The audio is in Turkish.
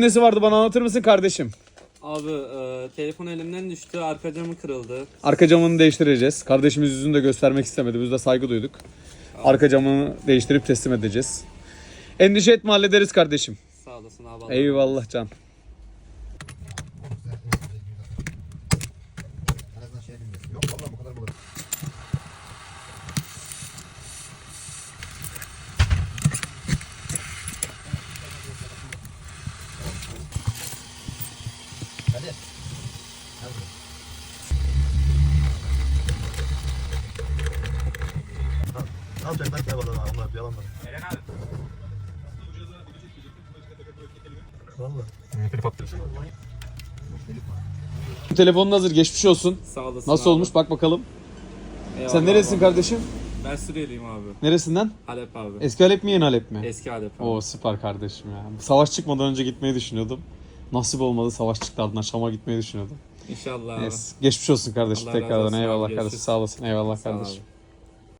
nesi vardı bana anlatır mısın kardeşim? Abi e, telefon elimden düştü. Arka camı kırıldı. Arka camını değiştireceğiz. Kardeşimiz yüzünü de göstermek istemedi. Biz de saygı duyduk. Arka camını değiştirip teslim edeceğiz. Endişe etme hallederiz kardeşim. Sağ olasın abi. Allah Eyvallah can. En azından şey bilmiyorsun. Yok vallahi bu kadar bulur. Hadi. Hadi. Ne yapacak lan yalan onlar yalan var. Valla. Telif attı. Telefonun hazır geçmiş olsun. Sağ olasın Nasıl abi. olmuş bak bakalım. Eyvallah Sen neresin abi. kardeşim? Ben Suriyeliyim abi. Neresinden? Halep abi. Eski Halep mi yeni Halep mi? Eski Halep abi. Oo süper kardeşim ya. Savaş çıkmadan önce gitmeyi düşünüyordum. Nasip olmadı savaş çıktı ardından Şam'a gitmeyi düşünüyordum. İnşallah. Neyse. Geçmiş olsun kardeşim Allah tekrardan eyvallah kardeşim sağ olasın eyvallah Sağ kardeşim. abi.